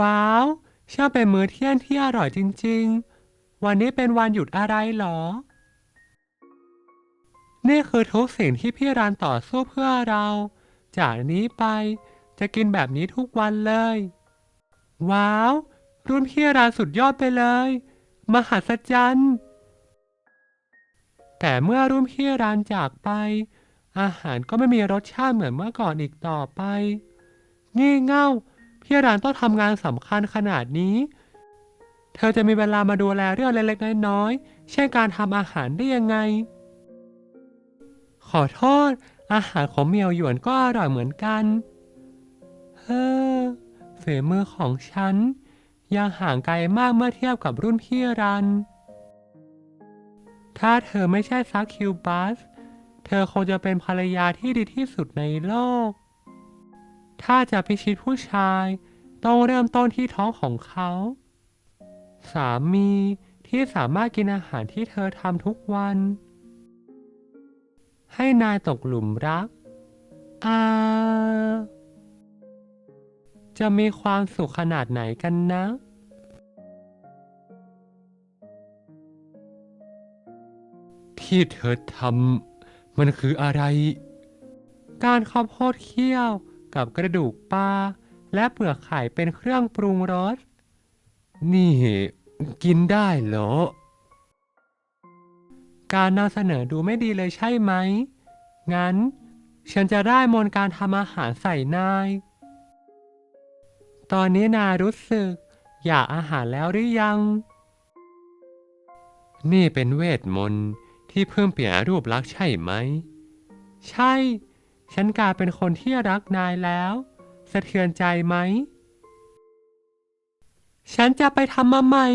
ว้าวช่างเป็นมื้อเที่ยงที่อร่อยจริง ๆ วันนี้เป็นวันหยุดอะไรเหรอ นี่คือทุกสิ่งที่พี่รันต่อสู้เพื่อเรา จากนี้ไปจะกินแบบนี้ทุกวันเลย ว้าว รุ่นพี่รันสุดยอดไปเลย มหัศจรรย์ แต่เมื่อรุ่นพี่รันจากไป อาหารก็ไม่มีรสชาติเหมือนเมื่อก่อนอีกต่อไปงี่เง่า พี่รานต้องทำงานสำคัญขนาดนี้ เธอจะมีเวลามาดูแลเรื่องเล็กๆน้อยๆเช่นการทำอาหารได้ยังไง ขอโทษ อาหารของเมียวหยวนก็อร่อยเหมือนกัน เฮ้อฝีมือของฉัน ยังห่างไกลมากเมื่อเทียบกับรุ่นพี่รัน ถ้าเธอไม่ใช่ซักคิวบัส เธอคงจะเป็นภรรยาที่ดีที่สุดในโลก ถ้าจะพิชิตผู้ชาย ต้องเริ่มต้นที่ท้องของเขา สามีที่สามารถกินอาหารที่เธอทำทุกวัน ให้นายตกหลุมรักอาจะมีความสุขขนาดไหนกันนะ ที่เธอทำมันคืออะไร การข้าวโพดเคี่ยวกับกระดูกปลาและเปลือกไข่เป็นเครื่องปรุงรส นี่กินได้เหรอ การนำเสนอดูไม่ดีเลยใช่ไหม งั้น ฉันจะได้มนการทำอาหารใส่นาย ตอนนี้นายรู้สึก อยากอาหารแล้วหรือยัง นี่เป็นเวทมนต์ ที่เพิ่มเปลี่ยนรูปลักษณ์ใช่ไหม ใช่ ฉันกลายเป็นคนที่รักนายแล้ว สะเทือนใจไหม ฉันจะไปทำมาใหม่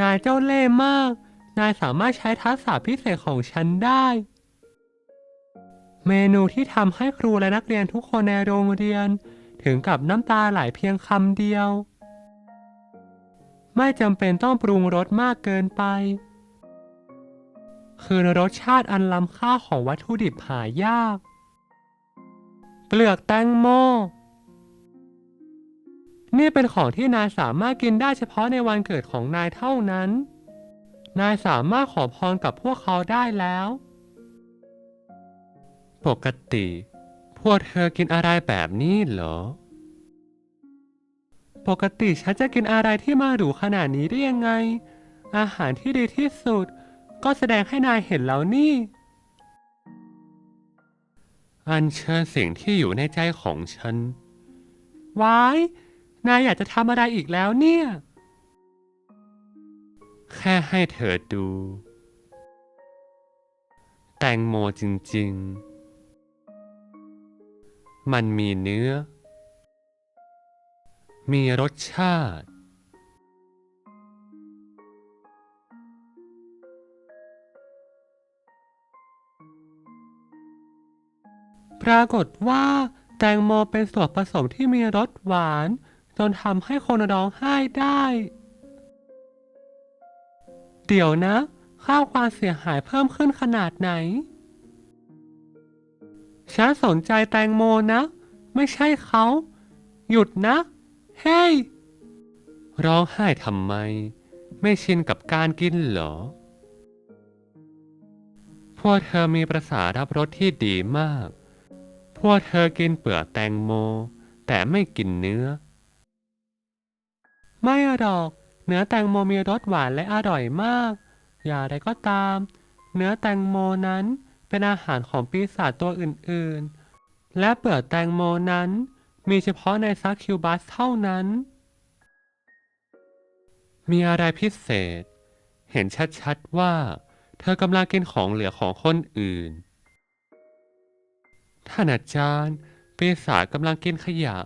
นายเจ้าเล่ห์มาก นายสามารถใช้ทักษะพิเศษของฉันได้ เมนูที่ทำให้ครูและนักเรียนทุกคนในโรงเรียน ถึงกับน้ำตาไหลเพียงคำเดียวไม่จำเป็นต้องปรุงรสมากเกินไป คือรสชาติอันล้ำค่าของวัตถุดิบหายาก เปลือกแตงโม นี่เป็นของที่นายสามารถกินได้เฉพาะในวันเกิดของนายเท่านั้น นายสามารถขอพรกับพวกเขาได้แล้ว ปกติ พวกเธอกินอะไรแบบนี้เหรอ ปกติฉันจะกินอะไรที่มาหรูขนาดนี้ได้ยังไง อาหารที่ดีที่สุด ก็แสดงให้นายเห็นแล้วนี่ อันเชิญสิ่งที่อยู่ในใจของฉันว้ายนายอยากจะทำอะไรอีกแล้วเนี่ย แค่ให้เธอดู แตงโมจริง ๆ มันมีเนื้อ มีรสชาติ ปรากฏว่าแตงโมเป็นส่วนผสมที่มีรสหวาน จนทำให้คนร้องไห้ได้ เดี๋ยวนะค่าวความเสียหายเพิ่มขึ้นขนาดไหน ฉันสนใจแตงโมนะ ไม่ใช่เขา หยุดนะ เฮ้ยร้องไห้ทำไม ไม่ชินกับการกินเหรอ พวกเธอมีประสารับรสที่ดีมาก พวกเธอกินเปลือกแตงโม แต่ไม่กินเนื้อ ไม่หรอก เนื้อแตงโมมีรสหวานและอร่อยมาก อย่างไรก็ตาม เนื้อแตงโมนั้นเป็นอาหารของปีศาจตัวอื่นๆ และเปลือกแตงโมนั้น มีเฉพาะในซักคิวบัสเท่านั้น มีอะไรพิเศษ เห็นชัดๆว่า เธอกำลังกินของเหลือของคนอื่น ท่านอาจารย์ เปีศากำลังกินขยะ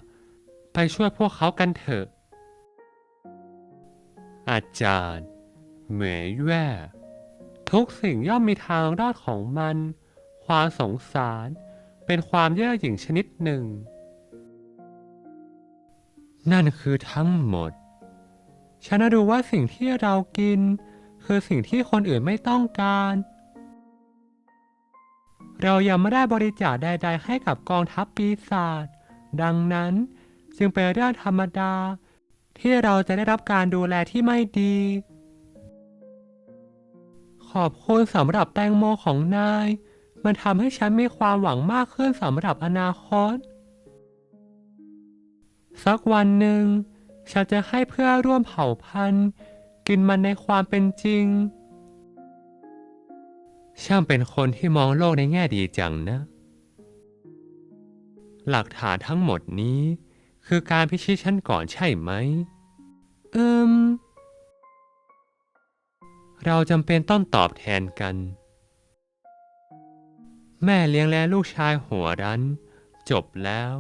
ไปช่วยพวกเขากันเถอะ อาจารย์เหมยแย่ทุกสิ่งย่อมมีทางรอดของมัน ความสงสารเป็นความเย่อหยิ่งชนิดหนึ่ง นั่นคือทั้งหมด ฉันรู้ว่าสิ่งที่เรากิน คือสิ่งที่คนอื่นไม่ต้องการ เรายังไม่ได้บริจาคใดๆให้กับกองทัพปีศาจ ดังนั้นจึงเป็นเรื่องธรรมดา ที่เราจะได้รับการดูแลที่ไม่ดี ขอบคุณสำหรับแตงโมของนาย มันทำให้ฉันมีความหวังมากขึ้นสำหรับอนาคต สักวันหนึ่ง ฉันจะให้เพื่อร่วมเผ่าพันธุ์ กินมันในความเป็นจริง ช่างเป็นคนที่มองโลกในแง่ดีจังนะ หลักฐานทั้งหมดนี้ คือการพิชิตฉันก่อนใช่ไหม เอิมเราจำเป็นต้องตอบแทนกัน แม่เลี้ยงและลูกชายหัวรั้น จบแล้ว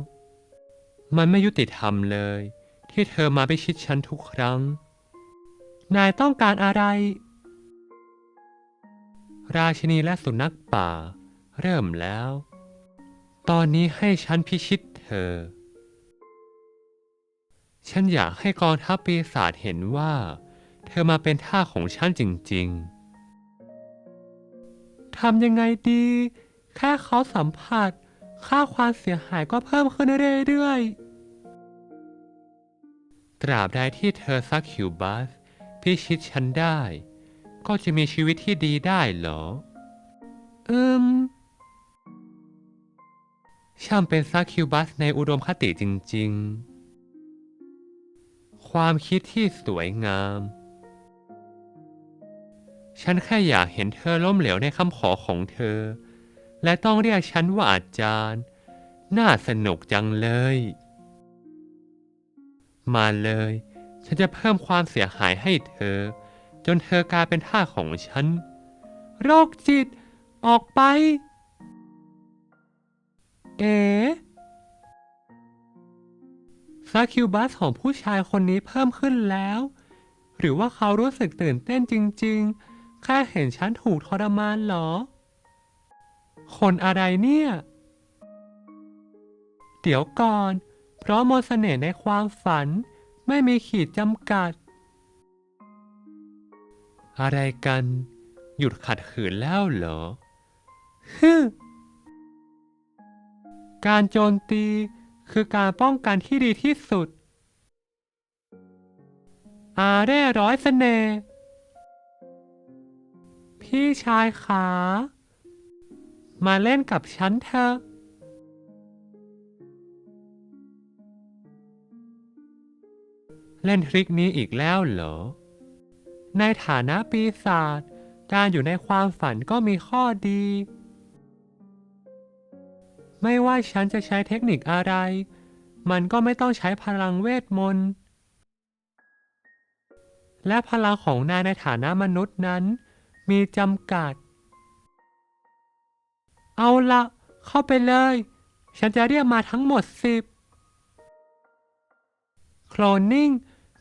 มันไม่ยุติธรรมเลย ที่เธอมาพิชิตฉันทุกครั้ง นายต้องการอะไร ราชินีและสุนัขป่า เริ่มแล้ว ตอนนี้ให้ฉันพิชิตเธอ ฉันอยากให้กองทัพปีศาจเห็นว่า เธอมาเป็นท่าของฉันจริง ๆ ทำยังไงดี แค่เขาสัมผัส ค่าความเสียหายก็เพิ่มขึ้นเรื่อยๆ ตราบใดที่เธอซักคิวบัสพิชิตฉันได้ ก็จะมีชีวิตที่ดีได้เหรอ อืม ช่างเป็นซักคิวบัสในอุดมคติจริง ๆ ความคิดที่สวยงาม ฉันแค่อยากเห็นเธอล้มเหลวในคำขอของเธอ และต้องเรียกฉันว่าอาจารย์ น่าสนุกจังเลย มาเลย ฉันจะเพิ่มความเสียหายให้เธอ จนเธอกลายเป็นท่าของฉัน โรคจิต ออกไป เอ๋ซาคิวบัสของผู้ชายคนนี้เพิ่มขึ้นแล้ว หรือว่าเขารู้สึกตื่นเต้นจริง ๆ แค่เห็นฉันถูกทรมานเหรอ คนอะไรเนี่ย เดี๋ยวก่อน เพราะมนเสน่ห์ในความฝันไม่มีขีดจำกัด อะไรกัน หยุดขัดขืนแล้วเหรอฮึการโจมตีคือการป้องกันที่ดีที่สุด อาเร่ร้อยเสน่ห์พี่ชายขา มาเล่นกับฉันเถอะ เล่นทริคนี้อีกแล้วเหรอ ในฐานะปีศาจการอยู่ในความฝันก็มีข้อดี ไม่ว่าฉันจะใช้เทคนิคอะไร มันก็ไม่ต้องใช้พลังเวทมนต์และพลังของนายในฐานะมนุษย์นั้น มีจำกัด เอาละเข้าไปเลย ฉันจะเรียกมาทั้งหมดสิบโคลนนิ่ง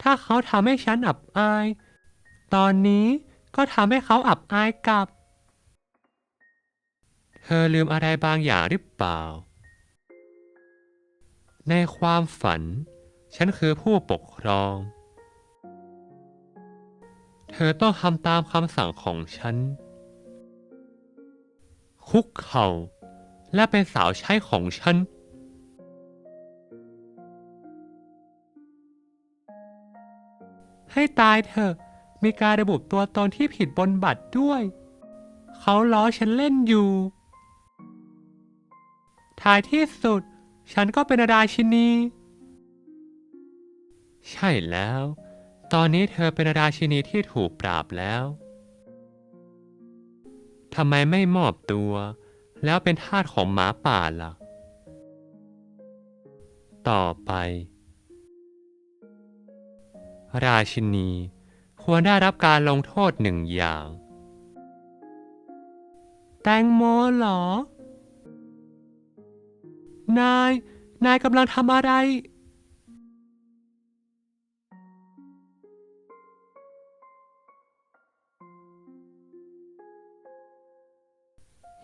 ถ้าเขาทำให้ฉันอับอาย ตอนนี้ก็ทำให้เขาอับอายกลับ เธอลืมอะไรบางอย่างหรือเปล่า ในความฝัน ฉันคือผู้ปกครอง เธอต้องทำตามคำสั่งของฉัน คุกเข่า และเป็นสาวใช้ของฉันให้ตายเถอะ มีการระบุตัวตนที่ผิดบนบัตรด้วย เขาล้อฉันเล่นอยู่ ท้ายที่สุด ฉันก็เป็นราชินี ใช่แล้ว ตอนนี้เธอเป็นราชินีที่ถูกปราบแล้ว ทำไมไม่มอบตัว แล้วเป็นทาสของหมาป่าล่ะ ต่อไป ราชินี ควรได้รับการลงโทษหนึ่งอย่าง แตงโมเหรอ นาย นายกำลังทำอะไร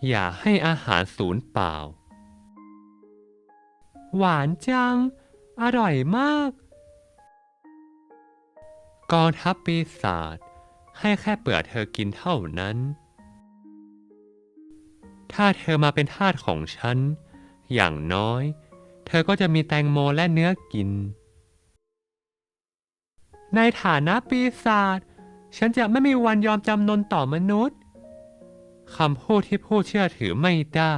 อย่าให้อาหารสูญเปล่า หวานจัง อร่อยมาก กองทัพปีศาจให้แค่เปลือกเธอกินเท่านั้น ถ้าเธอมาเป็นทาสของฉัน อย่างน้อย เธอก็จะมีแตงโมและเนื้อกิน ในฐานะปีศาจฉันจะไม่มีวันยอมจำนนต่อมนุษย์คำพูดที่พูดเชื่อถือไม่ได้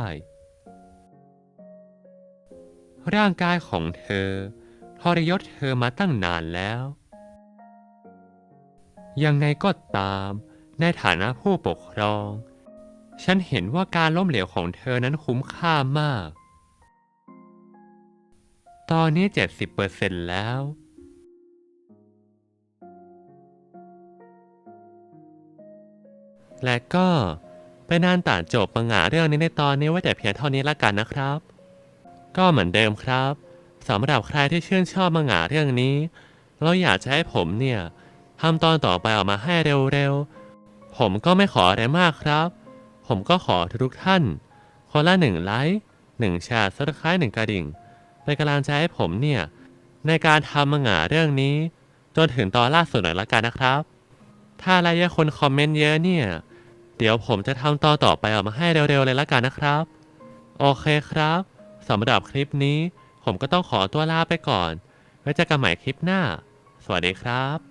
ร่างกายของเธอทรยศเธอมาตั้งนานแล้ว ยังไงก็ตาม ในฐานะผู้ปกครอง ฉันเห็นว่าการล้มเหลวของเธอนั้นคุ้มค่ามาก ตอนนี้ 70%แล้ว และก็เป็นนานต่างจบปังหาเรื่องนี้ในตอนนี้ไว้แต่เพียงเท่านี้ละกันนะครับ ก็เหมือนเดิมครับสำหรับใครที่ชื่นชอบมังงะเรื่องนี้แล้วอยากจะให้ผมเนี่ย ทำตอนต่อไปออกมาให้เร็วๆ ผมก็ไม่ขออะไรมากครับ ผมก็ขอทุกท่าน คนละหนึ่งไลค์หนึ่งแชร์ซับสไครต์หนึ่งกระดิ่ง เป็นกำลังใจให้ผมเนี่ย ในการทำมังงะเรื่องนี้ จนถึงตอนล่าสุดหน่อยละกันนะครับ ถ้าอะไรเยอะคนคอมเมนต์เยอะเนี่ย เดี๋ยวผมจะทำตอนต่อไปออกมาให้เร็วๆเลยละกันนะครับ โอเคครับสำหรับคลิปนี้ ผมก็ต้องขอตัวลาไปก่อน ไว้เจอกันใหม่คลิปหน้า สวัสดีครับ